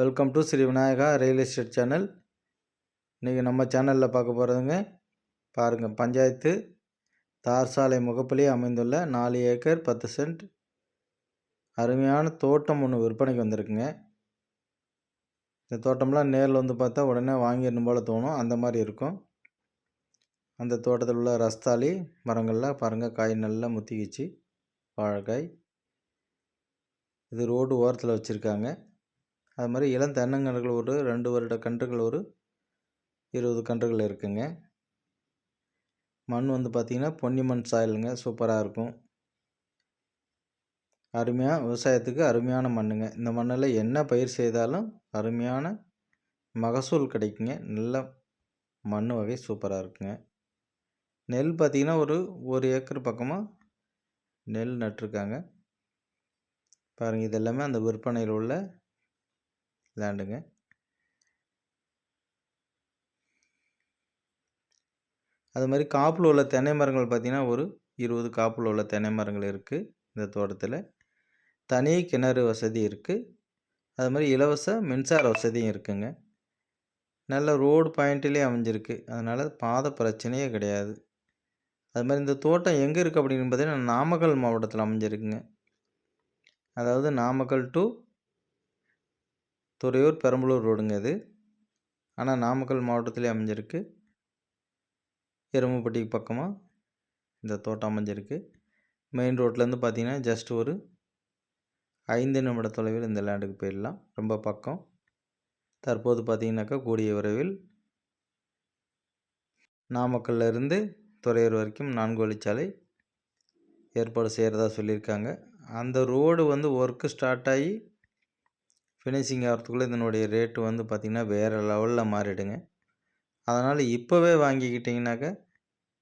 Welcome to Sri Vinayaka real estate channel இன்றைக்கி நம்ம சேனலில் பார்க்க போகிறதுங்க பாருங்கள் பஞ்சாயத்து தார் சாலை முகப்பிலே அமைந்துள்ள நாலு ஏக்கர் பத்து சென்ட் அருமையான தோட்டம் ஒன்று விற்பனைக்கு வந்திருக்குங்க. இந்த தோட்டம்லாம் நேரில் வந்து பார்த்தா உடனே வாங்கிடணும் போல் தோணும். அந்த மாதிரி இருக்கும். அந்த தோட்டத்தில் உள்ள ரஸ்தாலி மரங்கள்லாம் பாருங்கள் காய் நல்லா முத்திக்கிச்சு. வாழைக்காய். இது ரோடு ஓரத்தில் வச்சுருக்காங்க. அது மாதிரி இளம் தென்னங்கன்றுகள் ஒரு ரெண்டு வருட கன்றுகள் ஒரு இருபது கன்றுகள் இருக்குங்க. மண் வந்து பார்த்திங்கன்னா பொன்னி மண் சாயலுங்க சூப்பராக இருக்கும். அருமையாக விவசாயத்துக்கு அருமையான மண்ணுங்க. இந்த மண்ணில் என்ன பயிர் செய்தாலும் அருமையான மகசூல் கிடைக்குங்க. நல்ல மண் வகை சூப்பராக இருக்குங்க. நெல் பார்த்திங்கன்னா ஒரு ஒரு ஏக்கர் பக்கமாக நெல் நட்டிருக்காங்க. பாருங்கள் இதெல்லாமே அந்த விற்பனையில் உள்ள லேண்டுங்க அது மாதிரி காப்பில் உள்ள தென்னை மரங்கள் பார்த்திங்கன்னா ஒரு இருபது காப்பில் உள்ள தென்னை மரங்கள் இருக்குது இந்த தோட்டத்தில். தனி கிணறு வசதி இருக்குது அது மாதிரி இலவச மின்சார வசதியும் இருக்குங்க. நல்ல ரோடு பாயிண்ட்லேயே அமைஞ்சிருக்கு. அதனால் பாத பிரச்சனையே கிடையாது. அது மாதிரி இந்த தோட்டம் எங்கே இருக்குது அப்படின்னு பார்த்தீங்கன்னா நாமக்கல் மாவட்டத்தில் அமைஞ்சிருக்குங்க. அதாவது நாமக்கல் டு துறையூர் பெரம்பலூர் ரோடுங்க இது. ஆனால் நாமக்கல் மாவட்டத்திலே அமைஞ்சிருக்கு. எருமப்பட்டிக்கு பக்கமாக இந்த தோட்டம் அமைஞ்சிருக்கு. மெயின் ரோட்லேருந்து பார்த்தீங்கன்னா ஜஸ்ட் ஒரு ஐந்து நிமிட தொலைவில் இந்த லேண்டுக்கு போயிடலாம். ரொம்ப பக்கம். தற்போது பார்த்தீங்கன்னாக்கா கூடிய விரைவில் நாமக்கல்லிருந்து துறையூர் வரைக்கும் நான்கு வழிச்சாலை ஏற்பாடு செய்கிறதா சொல்லியிருக்காங்க. அந்த ரோடு வந்து ஒர்க்கு ஸ்டார்ட் ஆகி ஃபினிஷிங் ஆகிறதுக்குள்ளே இதனுடைய ரேட்டு வந்து பார்த்திங்கன்னா வேறு லெவலில் மாறிடுங்க. அதனால் இப்போவே வாங்கிக்கிட்டிங்கனாக்கா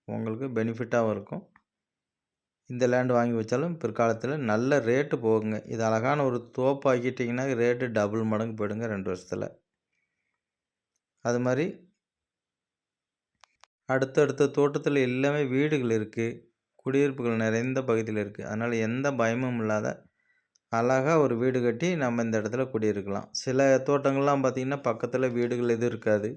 உங்களுக்கு பெனிஃபிட்டாகவும் இருக்கும். இந்த லேண்டு வாங்கி வச்சாலும் பிற்காலத்தில் நல்ல ரேட்டு போகுங்க. இது அழகான ஒரு தோப்பாக்கிட்டிங்கன்னா ரேட்டு டபுள் மடங்கு போயிடுங்க ரெண்டு வருஷத்தில். அது மாதிரி அடுத்தடுத்த தோட்டத்தில் எல்லாமே வீடுகள் இருக்குது குடியிருப்புகள் நிறைந்த பகுதியில் இருக்குது அதனால் எந்த பயமும் இல்லாத அழகாக ஒரு வீடு கட்டி நம்ம இந்த இடத்துல குடியிருக்கலாம். சில தோட்டங்கள்லாம் பார்த்திங்கன்னா பக்கத்தில் வீடுகள் எதுவும் இருக்காது.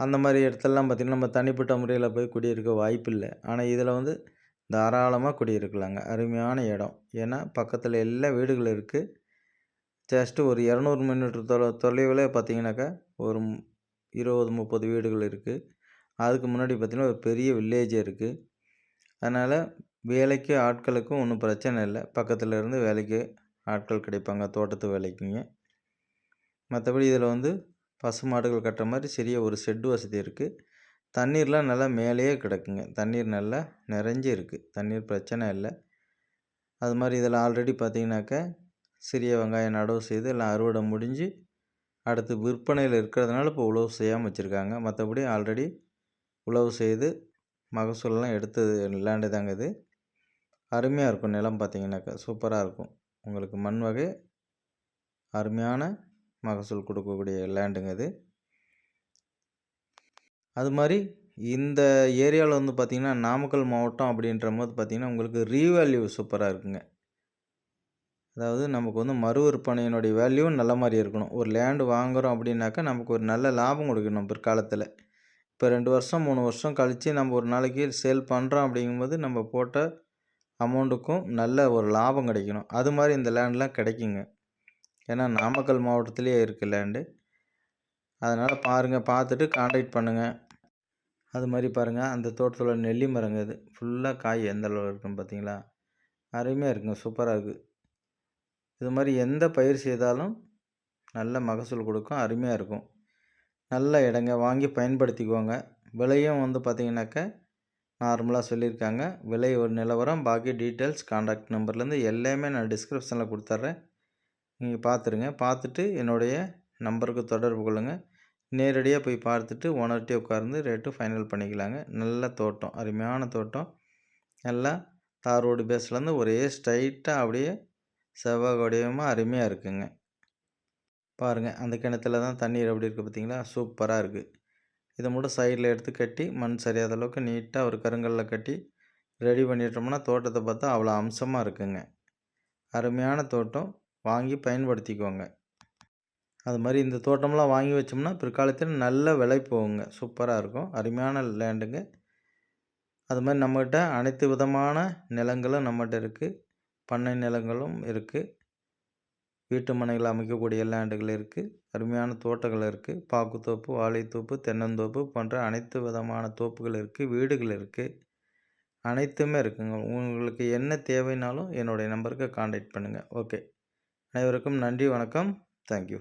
அந்த மாதிரி இடத்துலலாம் பார்த்திங்கன்னா நம்ம தனிப்பட்ட முறையில் போய் குடியிருக்க வாய்ப்பு இல்லை ஆனால் இதில் வந்து தாராளமாக குடியிருக்கலாங்க. அருமையான இடம். ஏன்னா பக்கத்தில் எல்லா வீடுகள் இருக்குது ஜஸ்ட்டு ஒரு இரநூறு மீட்டர் தொலை தொலைவில் பார்த்திங்கனாக்கா ஒரு இருபது முப்பது வீடுகள் இருக்குது அதுக்கு முன்னாடி பார்த்திங்கன்னா ஒரு பெரிய வில்லேஜே இருக்குது அதனால் வேலைக்கு ஆட்களுக்கும் ஒன்றும் பிரச்சனை இல்லை. பக்கத்தில் இருந்து வேலைக்கு ஆட்கள் கிடைப்பாங்க. தோட்டத்து வேலைக்குங்க. மற்றபடி இதில் வந்து பசு மாடுகள் கட்டுற மாதிரி சிறிய ஒரு ஷெட்டு வசதி இருக்குது தண்ணீர்லாம் நல்லா மேலேயே கிடக்குங்க. தண்ணீர் நல்லா நிறைஞ்சி இருக்குது தண்ணீர் பிரச்சனை இல்லை. அது மாதிரி இதில் ஆல்ரெடி பார்த்தீங்கன்னாக்கா சிறிய வெங்காயம் நடவு செய்து எல்லாம் அறுவடை முடிஞ்சு அடுத்து விற்பனையில் இருக்கிறதுனால இப்போ உழவு செய்யாமல் வச்சுருக்காங்க. மற்றபடி ஆல்ரெடி உழவு செய்து மகசூலெலாம் எடுத்தது லேண்டு தாங்க இது. அருமையாக இருக்கும் நிலம் பார்த்தீங்கன்னாக்கா. சூப்பராக இருக்கும். உங்களுக்கு மண் வகை அருமையான மகசூல் கொடுக்கக்கூடிய லேண்டுங்க இது அது மாதிரி இந்த ஏரியாவில் வந்து பார்த்திங்கன்னா நாமக்கல் மாவட்டம் அப்படின்ற போது பார்த்திங்கன்னா உங்களுக்கு ரீவேல்யூ சூப்பராக இருக்குங்க. அதாவது நமக்கு வந்து மறு விற்பனையினுடைய வேல்யூ நல்ல மாதிரி இருக்கணும். ஒரு லேண்டு வாங்குகிறோம் அப்படின்னாக்கா நமக்கு ஒரு நல்ல லாபம் கொடுக்கணும் பிற்காலத்தில். இப்போ ரெண்டு வருஷம் மூணு வருஷம் கழித்து நம்ம ஒரு நாளைக்கு சேல் பண்ணுறோம் அப்படிங்கும்போது நம்ம போட்ட அமௌண்ட்டுக்கும் நல்ல ஒரு லாபம் கிடைக்கணும். அது மாதிரி இந்த லேண்ட்லாம் கிடைக்குங்க. ஏன்னா நாமக்கல் மாவட்டத்திலே இருக்குது லேண்டு அதனால் பாருங்கள் பார்த்துட்டு காண்டாக்ட் பண்ணுங்கள் அது மாதிரி பாருங்கள் அந்த தோட்டத்தில் நெல்லி மரங்க இது. ஃபுல்லாக காய் எந்த அளவு இருக்குன்னு பார்த்தீங்களா அருமையாக இருக்குங்க சூப்பராக இருக்குது இது மாதிரி எந்த பயிர் செய்தாலும் நல்ல மகசூல் கொடுக்கும் அருமையாக இருக்கும். நல்ல இடங்க வாங்கி பயன்படுத்திக்குவாங்க விலையும் வந்து பார்த்திங்கனாக்கா நார்மலாக சொல்லியிருக்காங்க. விலை ஒரு நிலவரம். பாக்கி டீட்டெயில்ஸ் காண்டாக்ட் நம்பர்லேருந்து எல்லாமே நான் டிஸ்கிரிப்ஷனில் கொடுத்துட்றேன். நீங்கள் பார்த்துருங்க. பார்த்துட்டு என்னுடைய நம்பருக்கு தொடர்பு கொள்ளுங்கள் நேரடியாக போய் பார்த்துட்டு ஓனர்கிட்டே உட்கார்ந்து ரேட்டு ஃபைனல் பண்ணிக்கலாங்க. நல்ல தோட்டம். அருமையான தோட்டம். நல்லா தார் ரோடு பேஸ்லேருந்து ஒரே ஸ்ட்ரைட்டாக அப்படியே செவ்வாய் வடிவமாக அருமையாக இருக்குங்க. பாருங்கள் அந்த கிணத்துல தான் தண்ணீர் எப்படி இருக்குது பார்த்தீங்களா? சூப்பராக இருக்குது இதை மட்டும் சைடில் எடுத்து கட்டி மண் சரியாத அளவுக்கு நீட்டாக ஒரு கருங்கல்ல கட்டி ரெடி பண்ணிட்டோம்னா தோட்டத்தை பார்த்தா அவ்வளோ அம்சமாக இருக்குங்க. அருமையான தோட்டம். வாங்கி பயன்படுத்திக்கோங்க. அது மாதிரி இந்த தோட்டம்லாம் வாங்கி வச்சோம்னா பிற்காலத்தில் நல்ல விலை போகுங்க. சூப்பராக இருக்கும். அருமையான லேண்டுங்க அது மாதிரி நம்மகிட்ட அனைத்து விதமான நிலங்களும் நம்மகிட்ட இருக்குது பண்ணை நிலங்களும் இருக்குது வீட்டு மனைகள் அமைக்கக்கூடிய லேண்டுகள் இருக்குது அருமையான தோட்டங்கள் இருக்குது பாக்குத்தோப்பு வாழைத்தோப்பு தென்னந்தோப்பு போன்ற அனைத்து விதமான தோப்புகள் இருக்குது வீடுகள் இருக்குது அனைத்துமே இருக்குங்க. உங்களுக்கு என்ன தேவைனாலும் என்னுடைய நம்பருக்கு காண்டாக்ட் பண்ணுங்கள் ஓகே அனைவருக்கும் நன்றி வணக்கம். தேங்க்யூ